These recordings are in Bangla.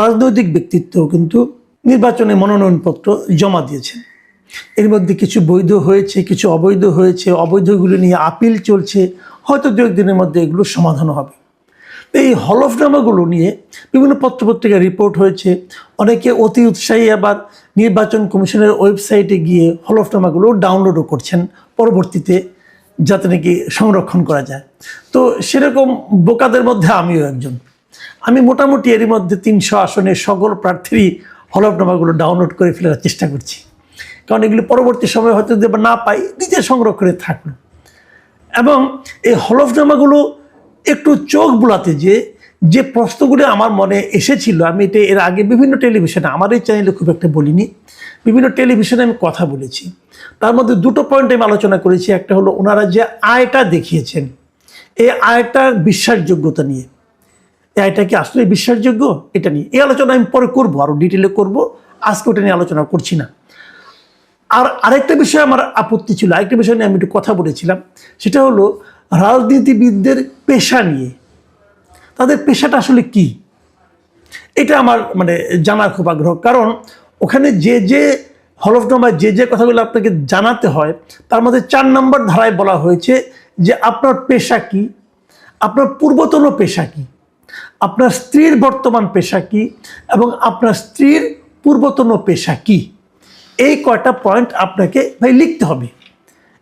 রাজনৈতিক ব্যক্তিত্ব কিন্তু নির্বাচনে মনোনয়নপত্র জমা দিয়েছেন। এর মধ্যে কিছু বৈধ হয়েছে, কিছু অবৈধ হয়েছে, অবৈধগুলো নিয়ে আপিল চলছে, হয়তো দু একদিনের মধ্যে এগুলো সমাধান হবে। এই হলফনামাগুলো নিয়ে বিভিন্ন পত্রপত্রিকায় রিপোর্ট হয়েছে। অনেকে অতি উৎসাহী আবার নির্বাচন কমিশনের ওয়েবসাইটে গিয়ে হলফনামাগুলো ডাউনলোডও করছেন পরবর্তীতে, যাতে নাকি সংরক্ষণ করা যায়। তো সেরকম বোকাদের মধ্যে আমিও একজন। আমি মোটামুটি এরই মধ্যে তিনশো আসনের সকল প্রার্থীরই হলফনামাগুলো ডাউনলোড করে ফেলার চেষ্টা করছি। কারণ এগুলি পরবর্তী সময় হয়তো যদি না পাই, নিজে সংগ্রহ করে থাকল এবং এই হলফনামাগুলো একটু চোখ বুলাতে যে যে প্রশ্নগুলো আমার মনে এসেছিল, আমি এটা এর আগে বিভিন্ন টেলিভিশনে আমার এই চ্যানেলে খুব একটা বলিনি, বিভিন্ন টেলিভিশনে আমি কথা বলেছি। তার মধ্যে দুটো পয়েন্ট আমি আলোচনা করেছি, একটা হলো ওনারা যে আয়টা দেখিয়েছেন, এই আয়টার বিশ্বাসযোগ্যতা নিয়ে। আয়টা কি আসলে বিশ্বাসযোগ্য? এটা নিয়ে। এই আলোচনা আমি পরে করব আরও ডিটেলে করব। আজকে ওটা নিয়ে আলোচনা করছি না। আর আরেকটা বিষয় আমার আপত্তি ছিল, আরেকটা বিষয় নিয়ে আমি একটু কথা বলেছিলাম। সেটা হলো, রাজনীতিবিদদের পেশা নিয়ে। তাদের পেশাটা আসলে কি? এটা আমার মানে জানার খুব আগ্রহ। কারণ ওখানে যে যে হলফনামায় যে যে কথাগুলো আপনাকে জানাতে হয়, তার মধ্যে চার নম্বর ধারায় বলা হয়েছে যে, আপনার পেশা কি? আপনার পূর্বতন পেশা কি? আপনার স্ত্রীর বর্তমান পেশা কি এবং আপনার স্ত্রীর পূর্বতন পেশা কি? এই কয়টা পয়েন্ট আপনাকে ভাই লিখতে হবে।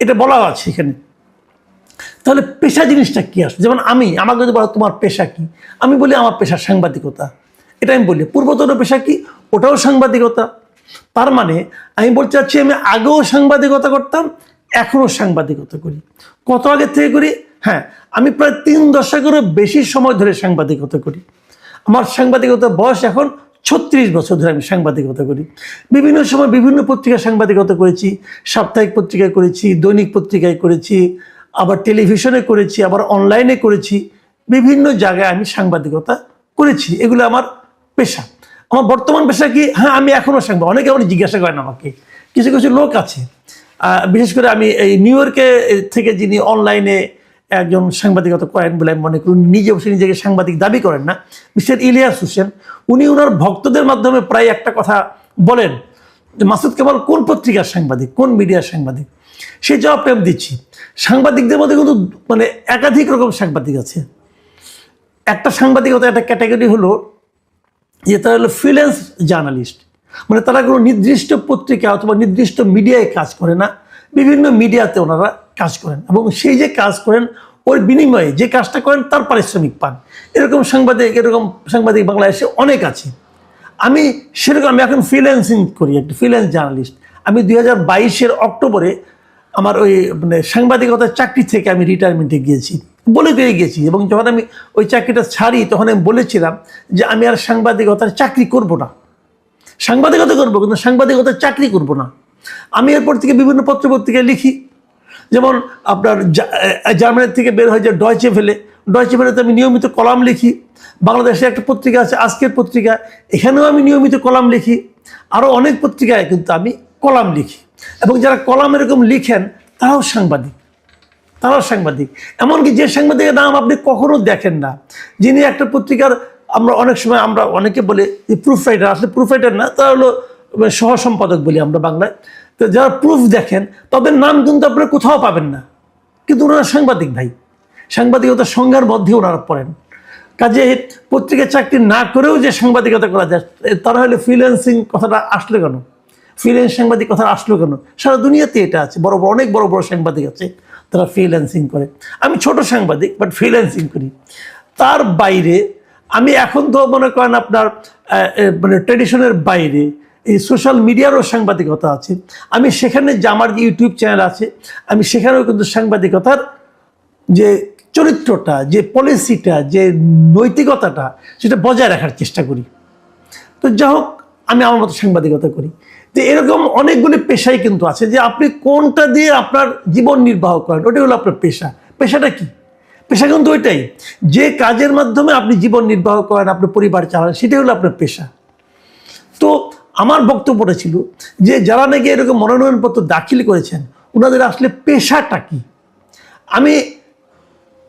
এটা বলা আছে এখানে। তাহলে পেশা জিনিসটা কি আসবে যেমন আমি, আমাকে যদি বলো তোমার পেশা কি? আমি বলি আমার পেশা সাংবাদিকতা। এটা আমি বলি, পূর্বতন পেশা কি? ওটাও সাংবাদিকতা। তার মানে আমি বলতে চাচ্ছি আমি আগেও সাংবাদিকতা করতাম, এখনও সাংবাদিকতা করি। কত আগে থেকে করি? হ্যাঁ আমি প্রায় তিন দশকেরও বেশি সময় ধরে সাংবাদিকতা করি। আমার সাংবাদিকতার বয়স এখন ছত্রিশ বছর ধরে আমি সাংবাদিকতা করি। বিভিন্ন সময় বিভিন্ন পত্রিকায় সাংবাদিকতা করেছি, সাপ্তাহিক পত্রিকায় করেছি, দৈনিক পত্রিকায় করেছি, আবার টেলিভিশনে করেছি, আবার অনলাইনে করেছি। বিভিন্ন জায়গায় আমি সাংবাদিকতা করেছি, এগুলো আমার পেশা। আমার বর্তমান পেশা কি? হ্যাঁ আমি এখনও সাংবাদিক, অনেকে আমার জিজ্ঞাসা করেন আমাকে। কিছু কিছু লোক আছে। বিশেষ করে আমি এই নিউ ইয়র্কে থেকে যিনি অনলাইনে একজন সাংবাদিকতা করেন বলে আমি মনে করি নিজে অবশ্যই নিজেকে সাংবাদিক দাবি করেন না। মিস্টার ইলিয়াস হোসেন, উনি ওনার ভক্তদের মাধ্যমে প্রায় একটা কথা বলেন যে, মাসুদ কেবল কোন পত্রিকার সাংবাদিক, কোন মিডিয়ার সাংবাদিক? সেই জবাবটা আমি দিচ্ছি, সাংবাদিকদের মধ্যে কিন্তু মানে একাধিক রকম সাংবাদিক আছে। একটা সাংবাদিকতা একটা ক্যাটাগরি হলো যে, তারা হলো ফ্রিল্যান্স জার্নালিস্ট মানে তারা কোনো নির্দিষ্ট পত্রিকা অথবা নির্দিষ্ট মিডিয়ায় কাজ করে না। বিভিন্ন মিডিয়াতে ওনারা কাজ করেন এবং সেই যে কাজ করেন, ওর বিনিময়ে যে কাজটা করেন, তার পারিশ্রমিক পান। এরকম সাংবাদিক এরকম সাংবাদিক বাংলাদেশে অনেক আছে। আমি সেরকম, আমি এখন ফ্রিল্যান্সিং করি, একটা ফ্রিল্যান্স জার্নালিস্ট আমি দুই হাজার বাইশের অক্টোবরে আমার ওই মানে সাংবাদিকতার চাকরি থেকে আমি রিটায়ারমেন্টে গিয়েছি। বলে দিয়ে গিয়েছি এবং যখন আমি ওই চাকরিটা ছাড়ি, তখন আমি বলেছিলাম যে আমি আর সাংবাদিকতার চাকরি করব না। সাংবাদিকতা করব, কিন্তু সাংবাদিকতার চাকরি করব না। আমি এরপর থেকে বিভিন্ন পত্রপত্রিকায় লিখি। যেমন আপনার জা- আহ, জার্মানির থেকে বের হয়ে যে ডয়চে ফেলে ডয়চে ফেলেতে আমি নিয়মিত কলাম লিখি। বাংলাদেশে একটা পত্রিকা আছে আজকের পত্রিকা। এখানেও আমি নিয়মিত কলাম লিখি। আরও অনেক পত্রিকায় কিন্তু আমি কলাম লিখি। এবং যারা কলাম এরকম লিখেন তারাও সাংবাদিক। তারাও সাংবাদিক। এমনকি যে সাংবাদিকের নাম আপনি কখনো দেখেন না যিনি একটা পত্রিকার আমরা অনেক সময় আমরা অনেকে বলে প্রুফ রাইটার আসলে প্রুফ রাইটার না তারা হলো সহ সম্পাদক বলি আমরা বাংলায়। তো যারা প্রুফ দেখেন, তাদের নাম কিন্তু আপনারা কোথাও পাবেন না। কিন্তু ওনারা সাংবাদিক ভাই। সাংবাদিকতার সংজ্ঞার মধ্যে ওনারা পড়েন। কাজে পত্রিকার চাকরি না করেও যে সাংবাদিকতা করা যায় তারা হলে ফ্রিল্যান্সিং কথাটা আসলো কেন? ফ্রিল্যান্স সাংবাদিক কথা আসলো কেন? সারা দুনিয়াতে এটা আছে। বড় বড়, অনেক বড় বড় সাংবাদিক আছে, তারা ফ্রিল্যান্সিং করে। আমি ছোট সাংবাদিক বাট ফ্রিল্যান্সিং করি। তার বাইরে, আমি এখন তো মনে করেন আপনার মানে ট্রেডিশনের বাইরে এই সোশ্যাল মিডিয়ারও সাংবাদিকতা আছে। আমি সেখানে যে আমার যে ইউটিউব চ্যানেল আছে, আমি সেখানেও কিন্তু সাংবাদিকতার যে চরিত্রটা, যে পলিসিটা যে নৈতিকতাটা, সেটা বজায় রাখার চেষ্টা করি। তো যা হোক, আমি আমার মতো সাংবাদিকতা করি। তো এরকম অনেকগুলি পেশাই কিন্তু আছে যে আপনি কোনটা দিয়ে আপনার জীবন নির্বাহ করেন, ওটাই হলো আপনার পেশা। পেশাটা কি? পেশা কিন্তু ওইটাই। যে কাজের মাধ্যমে আপনি জীবন নির্বাহ করেন, আপনার পরিবার চালান, সেটাই হলো আপনার পেশা। তো আমার বক্তব্যটা ছিল যে যারা নাকি এরকম মনোনয়নপত্র দাখিল করেছেন ওনাদের আসলে পেশাটা কি? আমি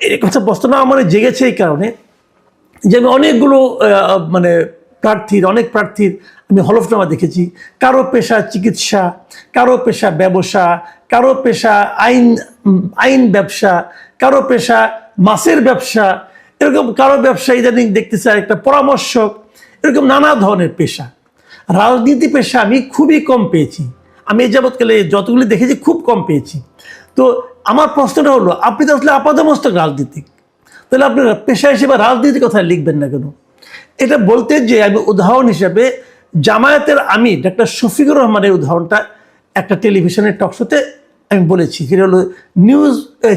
এই কথা প্রশ্নটা আমার জেগেছে এই কারণে যে আমি অনেকগুলো মানে প্রার্থীর, অনেক প্রার্থীর আমি হলফনামা দেখেছি। কারও পেশা চিকিৎসা, কারও পেশা ব্যবসা, কারও পেশা আইন আইন ব্যবসা, কারও পেশা মাছের ব্যবসা, এরকম কারও ব্যবসা ইদানিং দেখতেছে একটা পরামর্শক, এরকম নানা ধরনের পেশা। রাজনীতি পেশা আমি খুবই কম পেয়েছি। আমি এই যাবৎকালে যতগুলি দেখেছি খুব কম পেয়েছি। তো আমার প্রশ্নটা হলো, আপনি তো আসলে আপাদমস্তক রাজনীতিক। তাহলে আপনার পেশা হিসেবে রাজনীতির কথা লিখবেন না কেন? এটা বলতে যে আমি উদাহরণ হিসেবে জামায়াতের আমি ডাক্তার শফিকুর রহমানের উদাহরণটা একটা টেলিভিশনের টকশোতে আমি বলেছি। সেটা হলো নিউজ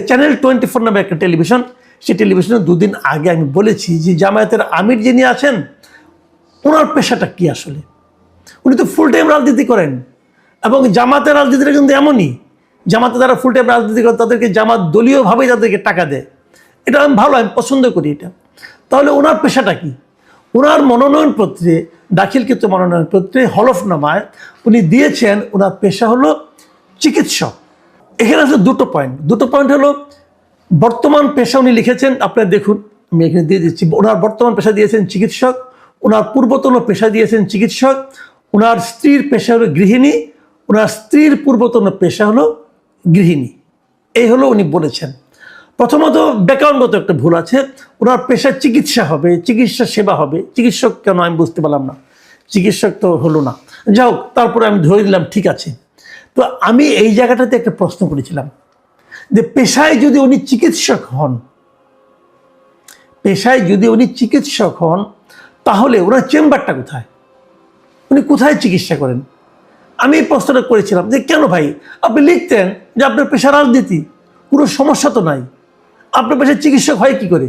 চ্যানেল টোয়েন্টি ফোর নামে একটা টেলিভিশন। সেই টেলিভিশনে দুদিন আগে আমি বলেছি যে জামায়াতের আমির যিনি আছেন, ওনার পেশাটা কি আসলে? উনি তো ফুল টাইম রাজনীতি করেন। এবং জামাতের রাজনীতিটা কিন্তু এমনই। জামাতে যারা ফুল টাইম রাজনীতি করে, তাদেরকে জামাত দলীয়ভাবেই তাদেরকে টাকা দেয়। এটা আমি ভালো, আমি পছন্দ করি এটা। তাহলে ওনার পেশাটা কি? ওনার মনোনয়ন মনোনয়নপত্রে দাখিলকৃত মনোনয়নপত্রে হলফনামায় উনি দিয়েছেন, ওনার পেশা হলো চিকিৎসক। এখানে আছে দুটো পয়েন্ট দুটো পয়েন্ট হলো, বর্তমান পেশা উনি লিখেছেন, আপনারা দেখুন, আমি এখানে দিয়ে দিচ্ছি। ওনার বর্তমান পেশা দিয়েছেন চিকিৎসক, ওনার পূর্বতন পেশা দিয়েছেন চিকিৎসক ওনার স্ত্রীর পেশা হলো গৃহিণী ওনার স্ত্রীর পূর্বতন পেশা হলো গৃহিণী। এই হলো উনি বলেছেন। প্রথমত ব্যাকরণগত একটা ভুল আছে। ওনার পেশা চিকিৎসা হবে, চিকিৎসা সেবা হবে। চিকিৎসক কেন আমি বুঝতে পারলাম না। চিকিৎসক তো হলো না। যাই হোক, তারপরে আমি ধরে দিলাম ঠিক আছে। তো আমি এই জায়গাটাতে একটা প্রশ্ন করেছিলাম যে পেশায় যদি উনি চিকিৎসক হন, পেশায় যদি উনি চিকিৎসক হন, তাহলে ওনার চেম্বারটা কোথায়? উনি কোথায় চিকিৎসা করেন? আমি এই প্রশ্নটা করেছিলাম যে কেন ভাই? আপনি লিখতেন যে আপনার পেশা রাজনীতি, কোনো সমস্যা তো নাই। আপনার পেশায় চিকিৎসক হয় কি করে?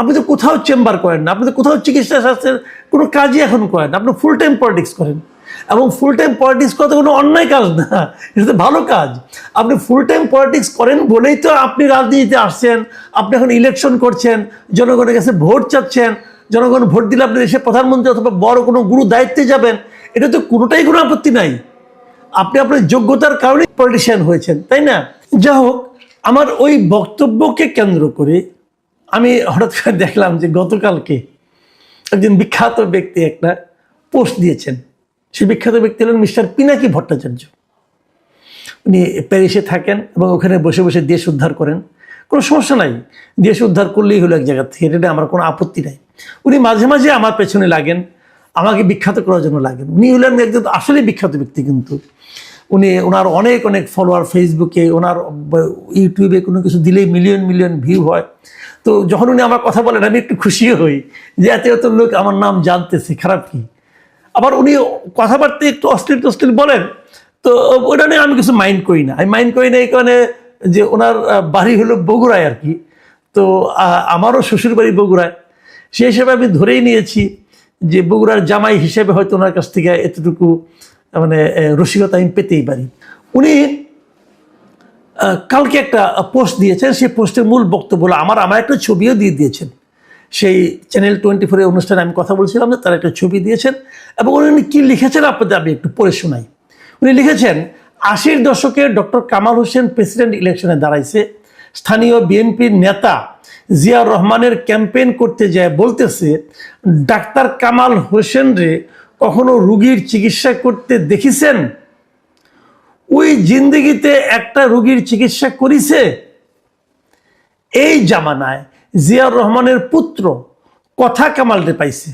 আপনি তো কোথাও চেম্বার করেন না, আপনি তো কোথাও চিকিৎসা শাস্ত্রের কোনো কাজই এখন করেন আপনি ফুল টাইম পলিটিক্স করেন। এবং ফুল টাইম পলিটিক্স করা তো কোনো অন্যায় কাজ না, এটা তো ভালো কাজ। আপনি ফুল টাইম পলিটিক্স করেন বলেই তো আপনি রাজনীতিতে আসছেন, আপনি এখন ইলেকশন করছেন, জনগণের কাছে ভোট চাচ্ছেন জনগণ ভোট দিলে আপনি দেশের প্রধানমন্ত্রী অথবা বড় কোনো গুরু দায়িত্বে যাবেন, এটা তো কোনোটাই কোনো আপত্তি নাই। আপনি আপনার যোগ্যতার কারণে পলিটিশিয়ান হয়েছেন, তাই না? যা হোক, আমার ওই বক্তব্যকে কেন্দ্র করে আমি হঠাৎ করে দেখলাম যে গতকালকে একজন বিখ্যাত ব্যক্তি একটা পোস্ট দিয়েছেন। সেই বিখ্যাত ব্যক্তি হলেন মিস্টার পিনাকি ভট্টাচার্য। উনি প্যারিসে থাকেন এবং ওখানে বসে বসে দেশ উদ্ধার করেন। কোনো সমস্যা নাই, দেশ উদ্ধার করলেই হলো এক জায়গা থেকে, এটা আমার কোনো আপত্তি নাই। উনি মাঝে মাঝে আমার পেছনে লাগেন, আমাকে বিখ্যাত করার জন্য লাগেন। উনি হলেন একজন আসলে বিখ্যাত ব্যক্তি কিন্তু। উনি ওনার অনেক অনেক ফলোয়ার ফেসবুকে ওনার ইউটিউবে কোনো কিছু দিলেই মিলিয়ন মিলিয়ন ভিউ হয়। তো যখন উনি আমার কথা বলেন, আমি একটু খুশিও হই যে এত এত লোক আমার নাম জানতেছে, খারাপ কি? আবার উনি কথাবার্তা একটু অশ্লীল টশ্লীল বলেন, তো ওটা নিয়ে আমি কিছু মাইন্ড করি না। আমি মাইন্ড করি না এই কারণে যে ওনার বাড়ি হলো বগুড়ায় আর কি। তো আমারও শ্বশুর বাড়ি বগুড়ায়। সেই হিসেবে আমি ধরেই নিয়েছি যে বগুড়ার জামাই হিসেবে হয়তো ওনার কাছ থেকে এতটুকু মানে রসিকতা আমি পেতেই পারি। উনি কালকে একটা পোস্ট দিয়েছেন, সেই পোস্টের মূল বক্তব্য হলো, আমার আমার একটা ছবিও দিয়ে দিয়েছেন। সেই চ্যানেল টোয়েন্টি ফোরের অনুষ্ঠানে আমি কথা বলছিলাম যে তারা একটা ছবি দিয়েছেন এবং উনি কী লিখেছেন আপনাদের আমি একটু পড়ে শোনাই। উনি লিখেছেন, আশির দশকে ডক্টর কামাল হোসেন প্রেসিডেন্ট ইলেকশনে দাঁড়াইছে। স্থানীয় বিএনপির নেতা জিয়াউর রহমানের ক্যাম্পেইন করতে যায়, বলতেছে, ডাক্তার কামাল হোসেন রে, কখনো রুগীর চিকিৎসা করতে দেখিছেন? ওই জিন্দগিতে একটা রুগীর চিকিৎসা করিছে? এই জামানায় জিয়াউর রহমানের পুত্র কথা কামালরে পাইছে।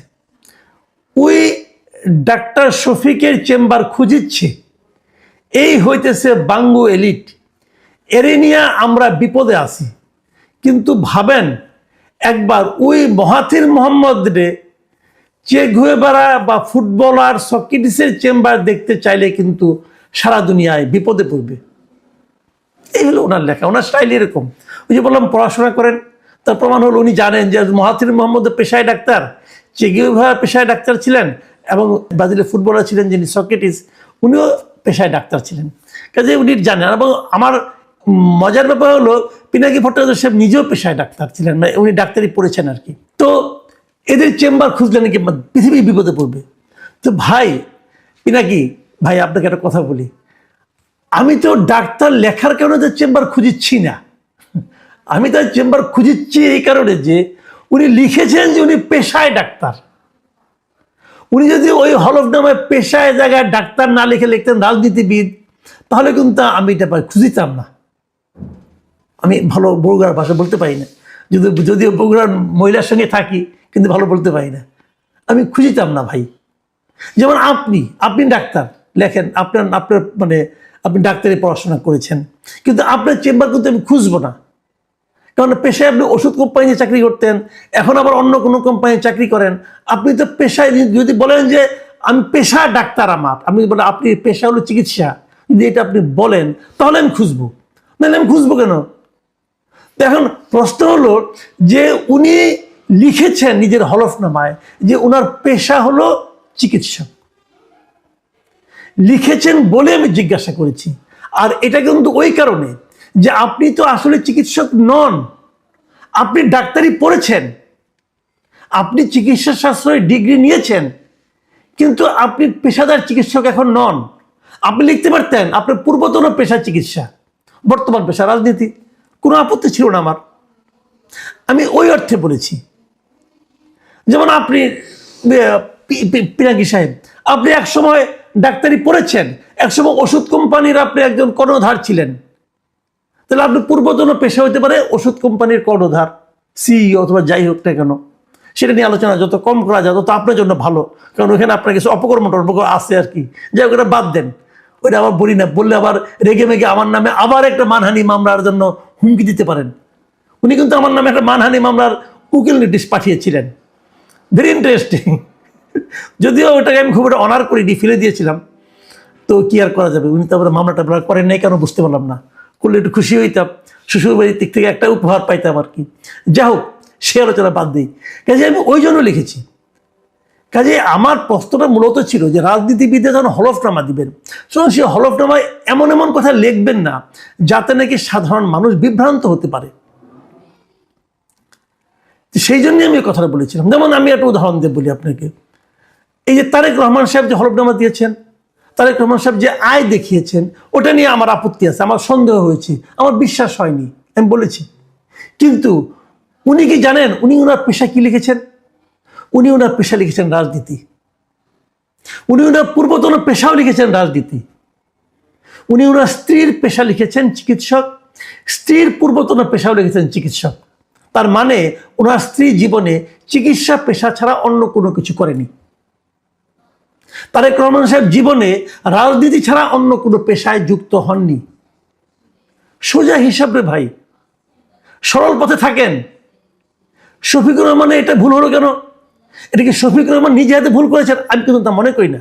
ওই ডাক্তার শফিকের চেম্বার খুঁজিচ্ছে। এই হইতেছে বাঙ্গু এলিট। এরে নিয়ে আমরা বিপদে আছি। কিন্তু ভাবেন, একবার ওই মহাথির মোহাম্মদ রে চে বেড়া বা ফুটবলার সকিটিসের চেম্বার দেখতে চাইলে কিন্তু সারা দুনিয়ায় বিপদে পড়বে। এই হলো ওনার লেখা, ওনার স্টাইল এরকম। ওই যে বললাম, পড়াশোনা করেন, তার প্রমাণ হলো উনি জানেন যে মহাথির মোহাম্মদ পেশায় ডাক্তার চেগিউভা পেশায় ডাক্তার ছিলেন এবং ব্রাজিলের ফুটবলার ছিলেন যিনি সকেটিস, উনিও পেশায় ডাক্তার ছিলেন। কাজে উনি জানেন, এবং আমার মজার ব্যাপার হলো, পিনাকি ভট্টাচার্য সাহেব নিজেও পেশায় ডাক্তার ছিলেন মানে উনি ডাক্তারি পড়েছেন আর কি। তো এদের চেম্বার খুঁজলে নাকি পৃথিবী বিপদে পড়বে। তো ভাই, পিনাকি, ভাই, আপনাকে একটা কথা বলি। আমি তো ডাক্তার লেখার কারণে তার চেম্বার খুঁজিচ্ছি না। আমি তার চেম্বার খুঁজিচ্ছি এই কারণে যে, উনি লিখেছেন যে উনি পেশায় ডাক্তার। উনি যদি ওই হলফনামায় পেশায় জায়গায় ডাক্তার না লিখে লিখতেন রাজনীতিবিদ, তাহলে কিন্তু আমি এটা খুঁজিতাম না। আমি ভালো বগুড়ার ভাষা বলতে পারি না। যদি যদিও বগুড়ার মহিলার সঙ্গে থাকি, কিন্তু ভালো বলতে পারি না। আমি খুঁজিতাম না ভাই। যেমন আপনি আপনি ডাক্তার, লেখেন, আপনার আপনার মানে আপনি ডাক্তারি পড়াশোনা করেছেন। কিন্তু আপনার চেম্বার কিন্তু আমি খুঁজবো না। কারণ পেশায় আপনি ওষুধ কোম্পানিতে চাকরি করতেন, এখন আবার অন্য কোনো কোম্পানিতে চাকরি করেন। আপনি তো পেশায় যদি- বলেন যে আমি পেশা ডাক্তার আমার, আমি বলে আপনি পেশা হলো চিকিৎসা। যদি এটা আপনি বলেন, তাহলে আমি খুঁজবো। নাহলে আমি খুঁজবো কেন? এখন প্রশ্ন হলো যে উনি লিখেছেন নিজের হলফনামায় যে ওনার পেশা হলো চিকিৎসক। লিখেছেন বলে আমি জিজ্ঞাসা করেছি। আর এটা কিন্তু ওই কারণে যে আপনি তো আসলে চিকিৎসক নন, আপনি ডাক্তারি পড়েছেন, আপনি চিকিৎসা শাস্ত্রে ডিগ্রি নিয়েছেন, কিন্তু আপনি পেশাদার চিকিৎসক এখন নন। আপনি লিখতে পারতেন, আপনার পূর্বতন পেশা চিকিৎসা, বর্তমান পেশা রাজনীতি। কোনো আপত্তি ছিল না আমার। আমি ওই অর্থে বলেছি যেমন আপনি পিনাকি সাহেব, আপনি এক সময় ডাক্তারি পড়েছেন একসময় ওষুধ কোম্পানির আপনি একজন কর্ণধার ছিলেন। তাহলে আপনি পূর্বতন পেশা হতে পারে ওষুধ কোম্পানির কর্ণধার সিইও অথবা যাই হোক না কেন। সেটা নিয়ে আলোচনা যত কম করা যায়, তত আপনার জন্য ভালো। কারণ ওখানে আপনার কিছু অপকর্ম টপকর্ম আছে আর কি। যাই হোক ওটা বাদ দেন। ওইটা আবার বলি না, বললে আবার রেগে মেগে আমার নামে আবার একটা মানহানি মামলার জন্য হুমকি দিতে পারেন। উনি কিন্তু আমার নামে একটা মানহানি মামলার উকিল নোটিশ পাঠিয়েছিলেন। ভেরি ইন্টারেস্টিং যদিও ওটাকে আমি খুব একটা অনার করি করিনি ফেলে দিয়েছিলাম। তো কি আর করা যাবে? উনি তো আবার মামলাটা টামলা করেন নাই কেন বুঝতে পারলাম না। করলে একটু খুশি হইতাম। শ্বশুরবাড়ির দিক থেকে একটা উপহার পাইতাম আর কি। যা হোক, সে আলোচনা বাদ দিই। কাজে আমি ওই জন্য লিখেছি। কাজে আমার প্রশ্নটা মূলত ছিল যে রাজনীতিবিদরা যখন হলফনামা দিবেন সুতরাং সেই হলফনামায় এমন এমন কথা লিখবেন না, যাতে নাকি সাধারণ মানুষ বিভ্রান্ত হতে পারে। সেই জন্যই আমি কথাটা বলেছিলাম। যেমন আমি একটা উদাহরণ দিয়ে বলি আপনাকে। এই যে তারেক রহমান সাহেব যে হলফনামা দিয়েছেন, তারেক রহমান সাহেব যে আয় দেখিয়েছেন, ওটা নিয়ে আমার আপত্তি আছে, আমার সন্দেহ হয়েছে, আমার বিশ্বাস হয়নি, আমি বলেছি। কিন্তু উনি কি জানেন, উনি ওনার পেশা কি লিখেছেন? উনি ওনার পেশা লিখেছেন রাজনীতি। উনি ওনার পূর্বতন পেশাও লিখেছেন রাজনীতি। উনি ওনার স্ত্রীর পেশা লিখেছেন চিকিৎসক, স্ত্রীর পূর্বতন পেশাও লিখেছেন চিকিৎসক। তার মানে ওনার স্ত্রী জীবনে চিকিৎসা পেশা ছাড়া অন্য কোনো কিছু করেনি। তারেক রহমান সাহেব জীবনে রাজনীতি ছাড়া অন্য কোনো পেশায় যুক্ত হননি। সোজা হিসাবে ভাই, সরল পথে থাকেন। শফিকুর রহমানের এটা ভুল হলো কেন? এটাকে শফিকুর রহমান নিজে হাতে ভুল করেছেন, আমি কিন্তু তা মনে করি না।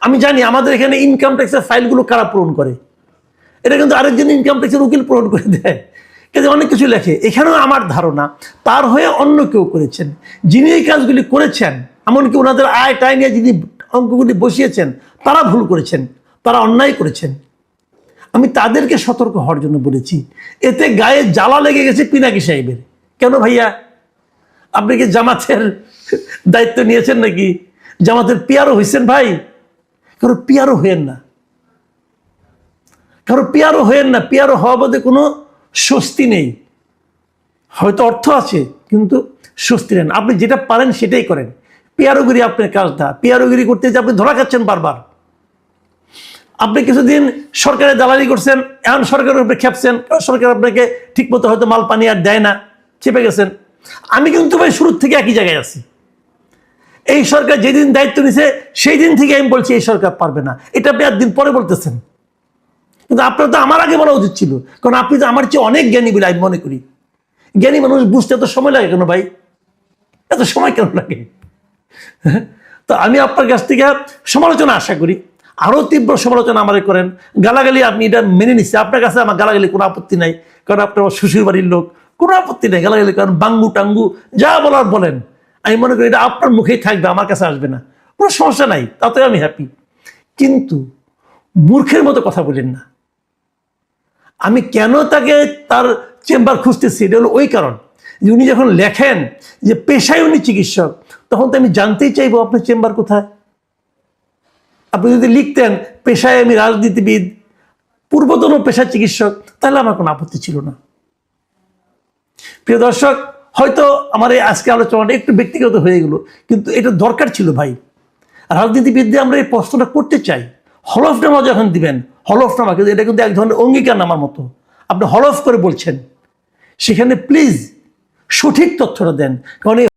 আমি জানি আমাদের এখানে ইনকাম ট্যাক্সের ফাইলগুলো কারা পূরণ করে? এটা কিন্তু আরেকজন ইনকাম ট্যাক্সের উকিল পূরণ করে দেয়। কিন্তু অনেক কিছু লেখে। এখানেও আমার ধারণা তার হয়ে অন্য কেউ করেছেন। যিনি এই কাজগুলি করেছেন, এমনকি ওনাদের আয় টায় নিয়ে যিনি অঙ্কগুলি বসিয়েছেন, তারা ভুল করেছেন, তারা অন্যায় করেছেন। আমি তাদেরকে সতর্ক হওয়ার জন্য বলেছি। এতে গায়ে জ্বালা লেগে গেছে পিনাকি সাহেবের। কেন ভাইয়া? আপনি কি জামাতের দায়িত্ব নিয়েছেন নাকি? জামাতের পিয়ারও হয়েছেন ভাই। কারও পিয়ারও হয়েন না। কারও পিয়ারও হয়েন না। পিয়ারও হওয়া বাদে কোনো স্বস্তি নেই। হয়তো অর্থ আছে, কিন্তু স্বস্তি নেন আপনি যেটা পারেন সেটাই করেন। পিয়ারোগিরি আপনার কাজটা। পিয়ারোগিরি করতে যে আপনি ধরা খাচ্ছেন বারবার। আপনি কিছুদিন সরকারের দালালি করছেন এমন সরকারের উপরে খেপছেন। সরকার আপনাকে ঠিকমতো হয়তো মাল, পানি আর দেয় না। চেপে গেছেন। আমি কিন্তু ভাই শুরুর থেকে একই জায়গায় আছি। এই সরকার যেদিন দায়িত্ব নিছে সেই দিন থেকে আমি বলছি এই সরকার পারবে না। এটা আপনি একদিন পরে বলতেছেন। কিন্তু আপনার তো আমার আগে বলা উচিত ছিল। কারণ আপনি তো আমার চেয়ে অনেক জ্ঞানী বলে আমি মনে করি। জ্ঞানী মানুষ বুঝতে এত সময় লাগে কেন ভাই? এত সময় কেন লাগে? তো আমি আপনার কাছ থেকে সমালোচনা আশা করি। আরও তীব্র সমালোচনা আমারে করেন। গালাগালি আপনি এটা মেনে নিচ্ছে। আপনার কাছে আমার গালাগালি কোনো আপত্তি নাই। কারণ আপনার শ্বশুর বাড়ির লোক কোনো আপত্তি নেই গালাগালি কারণ বাঙ্গু টাঙ্গু, যা বলার বলেন। আমি মনে করি এটা আপনার মুখেই থাকবে, আমার কাছে আসবে না। কোনো সমস্যা নাই তাতে আমি হ্যাপি কিন্তু মূর্খের মতো কথা বলেন না। আমি কেন তাকে তার চেম্বার খুঁজতেছি, এটা হলো ওই কারণ। যে উনি যখন লেখেন যে পেশায় উনি চিকিৎসক, তখন তো আমি জানতেই চাইব আপনার চেম্বার কোথায়। আপনি যদি লিখতেন, পেশায় আমি রাজনীতিবিদ, পূর্বতন পেশা চিকিৎসক, তাহলে আমার কোনো আপত্তি ছিল না। প্রিয় দর্শক, হয়তো আমার এই আজকে আলোচনাটা একটু ব্যক্তিগত হয়ে গেলো, কিন্তু এটা দরকার ছিল ভাই। রাজনীতিবিদদের আমরা এই প্রশ্নটা করতে চাই। হলফনামা যখন দিবেন হলফনামা কিন্তু এটা কিন্তু এক ধরনের অঙ্গীকার নামার মতো। আপনি হলফ করে বলছেন। সেখানে প্লিজ সঠিক তথ্যটা দেন। কারণ এই